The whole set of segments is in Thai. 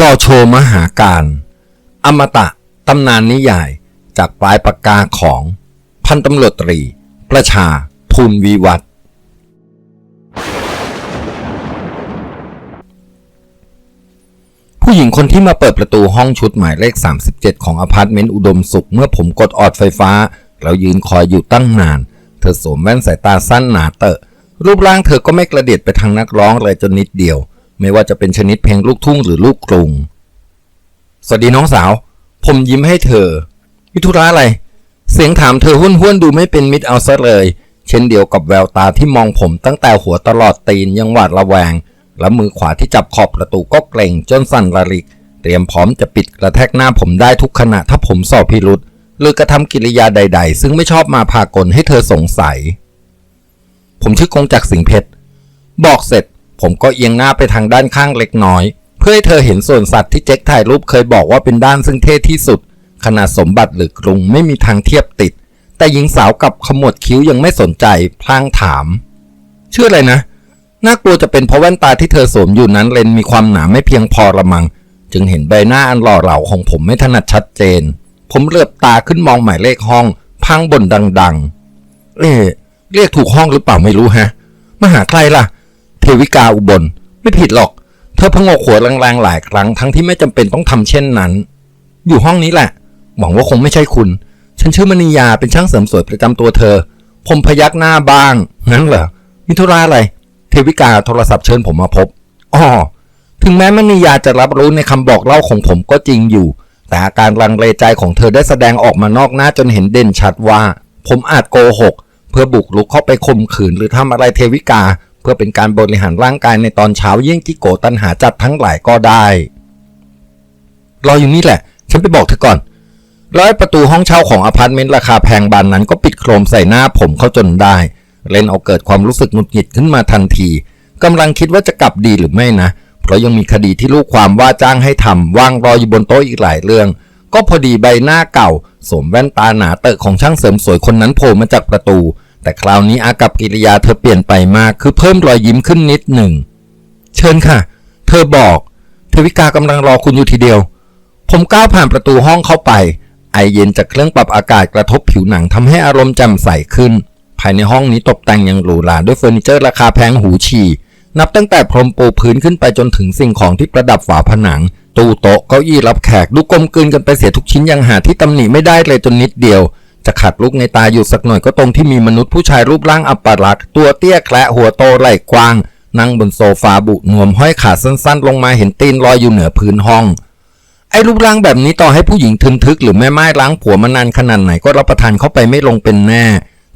ลอโชว์มหาการ อมตะตำนานนิยายจากปลายปากกาของพันตำรวจตรี ประชาภูลวิวัฒผู้หญิงคนที่มาเปิดประตูห้องชุดหมายเลข 37 ของอพาร์ตเมนต์อุดมสุข เมื่อผมกดออดไฟฟ้า แล้วยืนคอยอยู่ตั้งนาน เธอสวมแว่นสายตาสั้นหนาเตอะ รูปร่างเธอก็ไม่กระเดียดไปทางนักร้องเลยจนนิดเดียว ไม่ว่าจะเป็นชนิดเพลงลูกทุ่งหรือลูกกรุง สวัสดีน้องสาว ผมยิ้มให้เธอมิธุระอะไร เสียงถามเธอห้วนห้วนดูไม่เป็นมิตรเอาซะเลย เช่นเดียวกับแววตาที่มองผมตั้งแต่หัวตลอดตีนยังหวาดระแวง และมือขวาที่จับขอบประตูก็เกรงจนสั่นระริก เตรียมพร้อมจะปิดกระแทกหน้าผมได้ทุกขณะถ้าผมสอบพิรุษหรือกระทำกิริยาใด ๆ ซึ่งไม่ชอบมาพากลให้เธอสงสัย ผมชื่อกงจักสิงเพชรบอกเสร็จ ผมก็เอียงหน้าไปทางด้านข้างเล็กน้อย เพื่อให้เธอเห็นส่วนสัตว์ที่เจ๊กถ่ายรูปเคยบอกว่าเป็นด้านซึ่งเท่ที่สุด ขนาดสมบัติหรือกรุงไม่มีทางเทียบติด แต่หญิงสาวกับขมวดคิ้วยังไม่สนใจพลางถาม เชื่ออะไรนะ น่ากลัวจะเป็นเพราะแว่นตาที่เธอสวมอยู่นั้นเลนมีความหนาไม่เพียงพอละมัง จึงเห็นใบหน้าอันหล่อเหลาของผมไม่ถนัดชัดเจน ผมเลือบตาขึ้นมองหมายเลขห้องพังบนดัง ๆ เอ๊เรียกถูกห้องหรือเปล่าไม่รู้ฮะ มาหาใครล่ะ เทวิกาอุบล ไม่ผิดหรอก เธอพงกหัวแรงๆหลายครั้งทั้งที่ไม่จำเป็นต้องทำเช่นนั้น อยู่ห้องนี้แหละ หวังว่าคงไม่ใช่คุณ ฉันชื่อมณียาเป็นช่างเสริมสวยประจำตัวเธอ ผมพยักหน้าบ้างงั้นเหรอมิธุระอะไร เทวิกาโทรศัพท์เชิญผมมาพบอ๋อถึงแม้มณียาจะรับรู้ในคำบอกเล่าของผมก็จริงอยู่ แต่อาการลังเลใจของเธอได้แสดงออกมานอกหน้าจนเห็นเด่นชัดว่า ผมอาจโกหก เพื่อบุกรุกเข้าไปข่มขืนหรือทำอะไรเทวิกา เพื่อเป็นการบริหารร่างกายในตอนเช้าเยี่ยงที่โกตันหาจัดทั้งหลายก็ได้ รออยู่นี่แหละ ฉันไปบอกเธอก่อน ร้อยประตูห้องเช่าของอพาร์ตเมนต์ราคาแพงบานนั้นก็ปิดโครมใส่หน้าผมเข้าจนได้ เล่นเอาเกิดความรู้สึกหงุดหงิดขึ้นมาทันทีกำลังคิดว่าจะกลับดีหรือไม่นะ เพราะยังมีคดีที่ลูกความว่าจ้างให้ทำว่างรออยู่บนโต๊ะอีกหลายเรื่อง ก็พอดีใบหน้าเก่าสวมแว่นตาหนาเตอะของช่างเสริมสวยคนนั้นโผล่มาจากประตู แต่คราวนี้อากับกิริยาเธอเปลี่ยนไปมาก คือเพิ่มรอยยิ้มขึ้นนิดหนึ่ง เชิญค่ะ เธอบอก เทวิกากำลังรอคุณอยู่ทีเดียว ผมก้าวผ่านประตูห้องเข้าไป ไอเย็นจากเครื่องปรับอากาศกระทบผิวหนังทำให้อารมณ์แจ่มใสขึ้น ภายในห้องนี้ตกแต่งอย่างหรูหราด้วยเฟอร์นิเจอร์ราคาแพงหูฉี่ นับตั้งแต่พรมปูพื้นขึ้นไปจนถึงสิ่งของที่ประดับฝาผนัง ตู้โต๊ะเก้าอี้รับแขกดูกลมกลืนกันไปเสียทุกชิ้นยังหาที่ตำหนิไม่ได้เลยจนนิดเดียว จะขัดลุกในตาอยู่สักหน่อยก็ตรงที่มีมนุษย์ผู้ชายรูปร่างอัปลักษณ์ตัวเตี้ยแคละหัวโตไหล่กว้าง นั่งบนโซฟาบุหนวมห้อยขาสั้นๆ ลงมาเห็นตีนลอยอยู่เหนือพื้นห้อง ไอ้รูปร่างแบบนี้ต่อให้ผู้หญิงทึนทึกหรือแม่ไม้ล้างผัวมานานขนาดไหนก็รับประทานเข้าไปไม่ลงเป็นแน่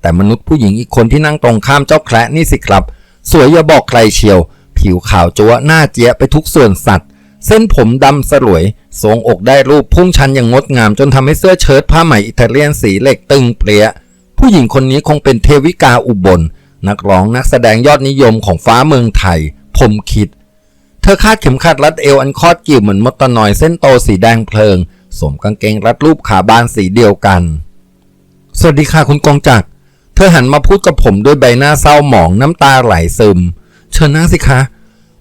แต่มนุษย์ผู้หญิงอีกคนที่นั่งตรงข้ามเจ้าแคระนี่สิครับ สวยอย่าบอกใครเชียว ผิวขาวจัวหน้าเจี๊ยไปทุกส่วนสัตว์ เส้นผมดำสลวย ทรงอกได้รูปพุ่งชันอย่างงดงามจนทำให้เสื้อเชิ้ตผ้าไหมอิตาเลียนสีเหล็กตึงเปรี้ยผู้หญิงคนนี้คงเป็นเทวิกาอุบล นักร้องนักแสดงยอดนิยมของฟ้าเมืองไทย ผมคิด เธอคาดเข็มขัดรัดเอวอันคอดกิ่วเหมือนมดตะนอยเส้นโตสีแดงเพลิงสวมกางเกงรัดรูปขาบานสีเดียวกัน สวัสดีค่ะคุณกองจักร เธอหันมาพูดกับผมด้วยใบหน้าเศร้าหมองน้ำตาไหลซึม เชิญนั่งสิคะ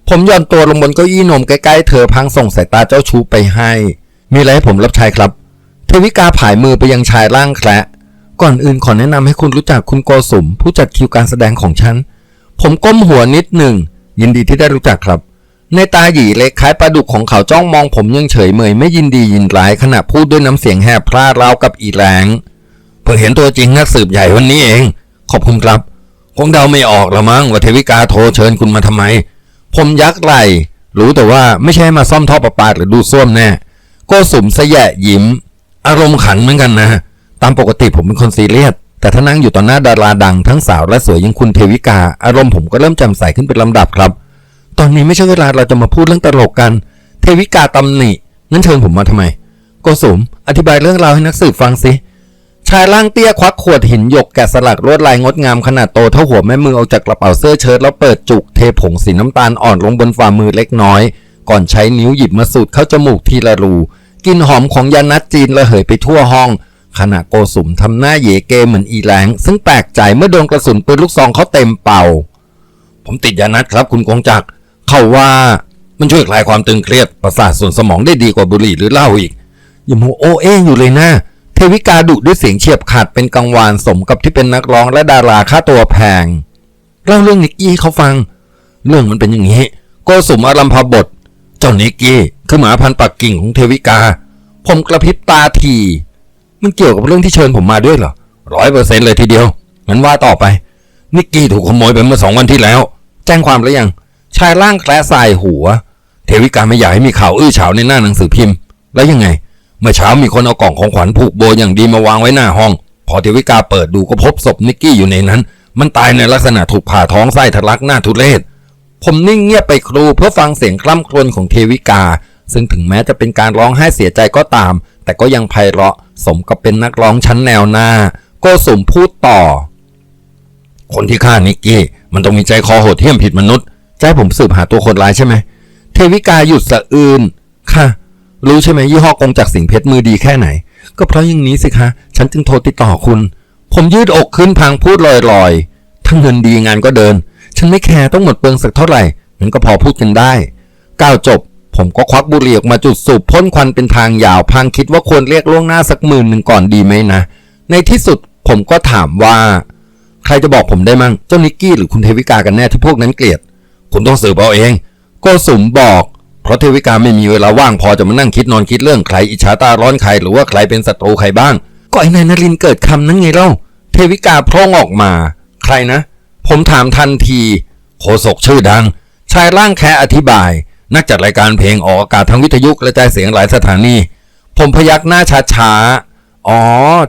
ผมย่อนตัวลงบนเก้าอี้นมใกล้ๆเธอพังส่งสายตาเจ้าชู้ไปให้ มีอะไรให้ผมรับใช้ครับ เทวิกาผายมือไปยังชายร่างแคระก่อนอื่นขอแนะนำให้คุณรู้จักคุณโกสุม ผู้จัดคิวการแสดงของฉัน ผมก้มหัวนิดหนึ่ง ยินดีที่ได้รู้จักครับ ในตาหยีเล็กคล้ายปลาดุกของเขาจ้องมองผมยังเฉยเมยไม่ยินดียินร้ายขณะพูดด้วยน้ำเสียงแหบพร่าราวกับอีแรงเพิ่งเห็นตัวจริงนักสืบใหญ่วันนี้เอง ขอบคุณครับ คงเดาไม่ออกละมั้งว่าเทวิกาโทรเชิญคุณมาทำไม ผมยักไหลรู้แต่ว่าไม่ใช่มาซ่อมท่อประปาหรือดูส้วมแน่โกสุมสแยะยิ้ม อารมณ์ขันเหมือนกันนะ ตามปกติผมเป็นคนซีเรียสแต่ถ้านั่งอยู่ต่อหน้าดาราดังทั้งสาวและสวยอยังคุณเทวิกา อารมณ์ผมก็เริ่มจำใสขึ้นเป็นลำดับครับ ตอนนี้ไม่ใช่เวลาเราจะมาพูดเรื่องตลกกัน เทวิกาตำหนิงั้นเชิญผมมาทำไม โกสุมอธิบายเรื่องราวให้นักสืบฟังสิ ชายร่างเตี้ยควักขวดหินหยกแกะสลักลวดลายงดงามขนาดโตเท่าหัวแม่มือออกจากกระเป๋าเสื้อเชิ้ตแล้วเปิดจุกเทผงสีน้ำตาลอ่อนลงบนฝ่ามือเล็กน้อย ก่อนใช้นิ้วหยิบมาสูดเข้าจมูกทีละรูกลินหอมของยานัดจีนระเหยไปทั่วห้องขณะโกสุมทำหน้าเยเกเหมือนอีแรงซึ่งแปลกใจเมื่อโดนกระสุนปืนลูกซองเขาเต็มเป่า ผมติดยานัดครับคุณกงจักรเขาว่ามันช่วยคลายความตึงเครียดประสาทส่วนสมองได้ดีกว่าบุหรี่หรือเหล้าอีกอย่าโมโอเออยู่เลยนะ ทวิกาดุด้วยเสียงเฉียบขาดเป็นกังวานสมกับที่เป็นนักร้องและดาราค่าตัวแพงเล่าเรื่องนิกกี้ให้เขาฟัง เรื่องมันเป็นอย่างนี้ โกสุมอารัมพบท เจ้านิกกี้คือหมาพันปักกิ่งของเทวิกา ผมกระพริบตาทีมันเกี่ยวกับเรื่องที่เชิญผมมาด้วยเหรอร้อยเปอร์เซ็นต์เลยทีเดียวงั้นว่าต่อไป นิกกี้ถูกขโมยไปเมื่อสองวันที่แล้ว แจ้งความหรือยัง ชายร่างแคละสายหัว เทวิกาไม่อยากให้มีข่าวอื้อฉาวในหน้าหนังสือพิมพ์ แล้วยังไง เมื่อเช้ามีคนเอากล่องของขวัญผูกโบอย่างดีมาวางไว้หน้าห้อง พอเทวิกาเปิดดูก็พบศพนิกกี้อยู่ในนั้น มันตายในลักษณะถูกผ่าท้องไส้ทะลักหน้าทุเรศ ผมนิ่งเงียบไปครูเพื่อฟังเสียงคล่ำครวญของเทวิกา ซึ่งถึงแม้จะเป็นการร้องไห้เสียใจก็ตาม แต่ก็ยังไพเราะ สมกับเป็นนักร้องชั้นแนวหน้า โกสุมพูดต่อ คนที่ฆ่านิกกี้ มันต้องมีใจคอโหดเหี้ยมผิดมนุษย์จะให้ผมสืบหาตัวคนร้ายใช่ไหมเทวิกาหยุดสะอื่นค่ะ รู้ใช่ไหมยี่ห้อกงจากสิงเพชรมือดีแค่ไหน ก็เพราะอย่างนี้สิคะ ฉันจึงโทรติดต่อคุณ ผมยืดอกขึ้นพางพูดลอยๆ ถ้าเงินดีงานก็เดิน ฉันไม่แคร์ต้องหมดเปลืองสักเท่าไหร่มันก็พอพูดกันได้ ก้าวจบ ผมก็ควักบุหรี่ออกมาจุดสูบพ่นควันเป็นทางยาวพางคิดว่าควรเรียกล่วงหน้าสักหมื่นหนึ่งก่อนดีไหมนะ ในที่สุดผมก็ถามว่า ใครจะบอกผมได้มั่งเจ้านิกกี้หรือคุณเทวิกากันแน่ที่พวกนั้นเกลียด คุณต้องสืบเอาเอง โกสุมบอก เพราะเทวิกาไม่มีเวลาว่างพอจะมานั่งคิดนอนคิดเรื่องใครอิจฉาตาร้อนใครหรือว่าใครเป็นศัตรูใครบ้าง ก็ไอ้นายนรินเกิดคำนั้นไงเล่า เทวิกาพร่งออกมา ใครนะ ผมถามทันทีโฆษกชื่อดัง ชายร่างแค่อธิบาย นักจัดรายการเพลงออกอากาศทางวิทยุกระจายเสียงหลายสถานี ผมพยักหน้าช้าๆอ๋อ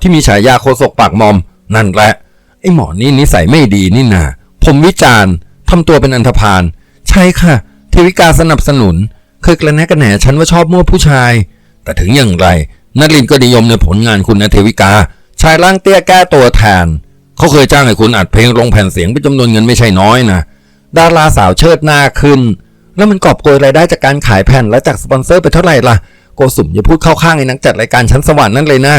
ที่มีฉายาโฆษกปากมอม นั่นแหละไอ้หมอนี่นิสัยไม่ดีนี่นาผมวิจารณ์ทำตัวเป็นอันธพาลใช่ค่ะ เทวิกาสนับสนุน เคยกระแนะกระแหนฉันว่าชอบมั่วผู้ชาย แต่ถึงอย่างไรนลินก็นิยมในผลงานคุณนะเทวิกา ชายร่างเตี้ยแก้ตัวแทน เขาเคยจ้างให้คุณอัดเพลงลงแผ่นเสียงเป็นจำนวนเงินไม่ใช่น้อยนะดาราสาวเชิดหน้าขึ้น แล้วมันกอบโกยรายได้จากการขายแผ่นและจากสปอนเซอร์ไปเท่าไหร่ล่ะโกสุมอย่าพูดเข้าข้างไอ้นักจัดรายการชั้นสวรรค์นั่นเลยนะ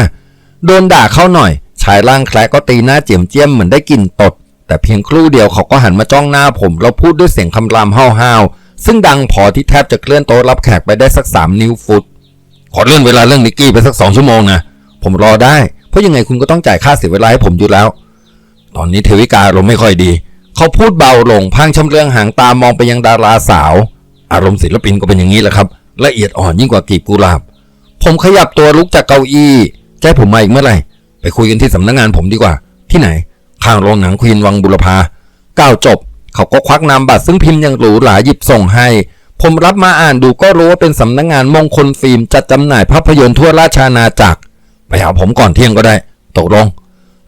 โดนด่าเข้าหน่อย ชายร่างแคละก็ตีหน้าเจียมเจียมเหมือนได้กลิ่นตด แต่เพียงครู่เดียวเขาก็หันมาจ้องหน้าผม แล้วพูดด้วยเสียงคำรามห้าวๆ ซึ่งดังพอที่แทบจะเคลื่อนโต๊ะรับแขกไปได้สักสามนิ้วฟุต ขอเลื่อนเวลาเรื่องนิกกี้ไปสักสองชั่วโมงนะ ผมรอได้ เพราะยังไงคุณก็ต้องจ่ายค่าเสียเวลาให้ผมอยู่แล้ว ตอนนี้เทวิกาอารมณ์ไม่ค่อยดี เขาพูดเบาลงพางชำเลืองหางตามองไปยังดาราสาว อารมณ์ศิลปินก็เป็นอย่างนี้แหละครับ ละเอียดอ่อนยิ่งกว่ากีบกุหลาบ ผมขยับตัวลุกจากเก้าอี้แจ้ผมมาอีกเมื่อไหร่ ไปคุยกันที่สำนักงานผมดีกว่า ที่ไหน ข้างโรงหนังควีนวังบุรพาก้าวจบ เขาก็ควักนามบัตรซึ่งพิมพ์อย่างหรูหราหยิบส่งให้ ผมรับมาอ่านดูก็รู้ว่าเป็นสำนักงานมงคลฟิล์มจัดจำหน่ายภาพยนตร์ทั่วราชอาณาจักร ไปหาผมก่อนเที่ยงก็ได้ ตกลง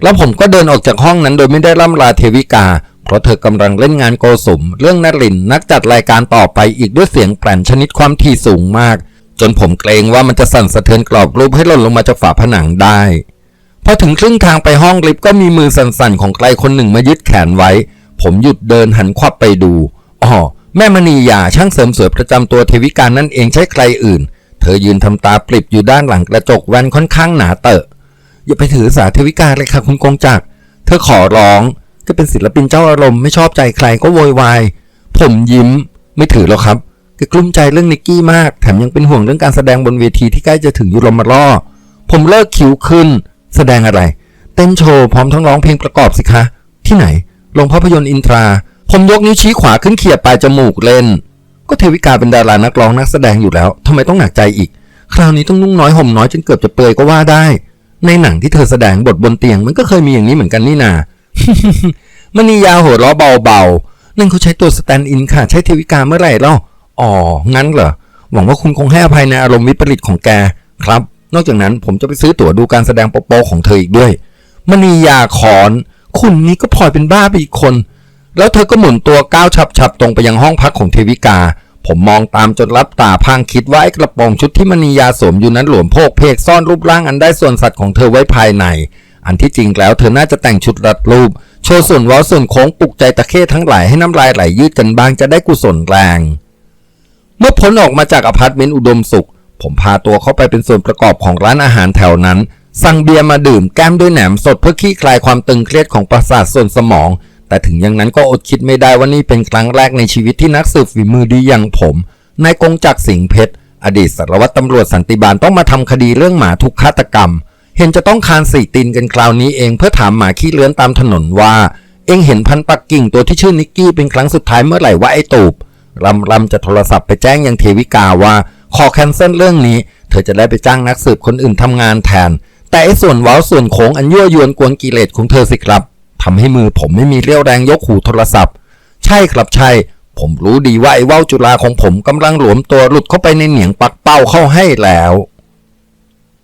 แล้วผมก็เดินออกจากห้องนั้นโดยไม่ได้ล่ำลาเทวิกา เพราะเธอกำลังเล่นงานโกสุม เรื่องนรินนักจัดรายการต่อไปอีกด้วยเสียงแปลนชนิดความถี่สูงมาก จนผมเกรงว่ามันจะสั่นสะเทือนกรอบรูปให้หล่นลงมาจากฝาผนังได้พอถึงครึ่งทางไปห้องลิฟต์ก็มีมือสั่นๆของใครคนหนึ่งมายึดแขนไว้ ผมหยุดเดินหันควับไปดูอ๋อแม่มณียาช่างเสริมสวยประจำตัวเทวิกานั่นเองใช่ใครอื่น เธอยืนทำตาปริบอยู่ด้านหลังกระจกแว่นค่อนข้างหนาเตอะ อย่าไปถือสาเทวิกาเลยค่ะคุณกงจักร เธอขอร้องก็เป็นศิลปินเจ้าอารมณ์ไม่ชอบใจใครก็โวยวาย ผมยิ้มไม่ถือหรอกครับแกกลุ้มใจเรื่องนิกกี้มาก แถมยังเป็นห่วงเรื่องการแสดงบนเวทีที่ใกล้จะถึงยูโรมาล่อผมเลิกคิวขึ้น แสดงอะไร เต้นโชว์พร้อมทั้งร้องเพลงประกอบสิคะ ที่ไหน โรงภาพยนตร์อินทรา ผมยกนิ้วชี้ขวาขึ้นเขี่ยปลายจมูกเล่น ก็เทวิกาเป็นดารานักร้องนักแสดงอยู่แล้วทำไมต้องหนักใจอีก คราวนี้ต้องนุ่งน้อยห่มน้อยจนเกือบจะเปลือยก็ว่าได้ ในหนังที่เธอแสดงบทบนเตียงมันก็เคยมีอย่างนี้เหมือนกันนี่นามณียาหัวเราะเบาๆนั่นเขาใช้ตัวสแตนด์อินค่ะ ใช้เทวิกาเมื่อไหร่เล่าอ๋อ งั้นเหรอ หวังว่าคุณคงให้อภัยในอารมณ์วิปริตของแกครับ นอกจากนั้นผมจะไปซื้อตั๋วดูการแสดงโปโปของเธออีกด้วยมณียาขอน คุณนี่ก็พลอยเป็นบ้าไปอีกคน แล้วเธอก็หมุนตัวก้าวฉับๆตรงไปยังห้องพักของเทวิกา ผมมองตามจนรับตาพางคิดว่าไอ้กระโปรงชุดที่มณียาสวมอยู่นั้นหลวมโพกเพกซ่อนรูปร่างอันได้ส่วนสัตว์ของเธอไว้ภายใน อันที่จริงแล้วเธอน่าจะแต่งชุดรัดรูป โชว์ส่วนว้าส่วนโค้งปลุกใจตะเข้ทั้งหลายให้น้ำลายไหลยืดกันบ้างจะได้กุศลแรง เมื่อพ้นออกมาจากอพาร์ตเมนต์อุดมสุขผมพาตัวเข้าไปเป็นส่วนประกอบของร้านอาหารแถวนั้น สั่งเบียร์มาดื่มแก้มด้วยแหนมสดเพื่อคลี่คลายความตึงเครียดของประสาทส่วนสมอง แต่ถึงอย่างนั้นก็อดคิดไม่ได้ว่านี่เป็นครั้งแรกในชีวิตที่นักสืบฝีมือดีอย่างผมนายกงจักสิงเพชรอดีตสารวัตรตำรวจสันติบาลต้องมาทำคดีเรื่องหมาถูกฆาตกรรม เห็นจะต้องคานสี่ตีนกันคราวนี้เองเพื่อถามหมาขี้เลื้อนตามถนนว่า เองเห็นพันปักกิ่งตัวที่ชื่อนิกกี้เป็นครั้งสุดท้ายเมื่อไหร่ว่าไอ้ตูบลำลำจะโทรศัพท์ไปแจ้งยังเทวิกาว่า ขอแคนเซิลเรื่องนี้ เธอจะได้ไปจ้างนักสืบคนอื่นทำงานแทน แต่ไอ้ส่วนเว้าส่วนโค้งอันยั่วยวนกวนกิเลสของเธอสิครับทำให้มือผมไม่มีเรี่ยวแรงยกหูโทรศัพท์ ใช่ครับใช่ ผมรู้ดีว่าไอ้ว่าวจุฬาของผมกำลังหลวมตัวหลุดเข้าไปในเหนียงปักเป้าเข้าให้แล้ว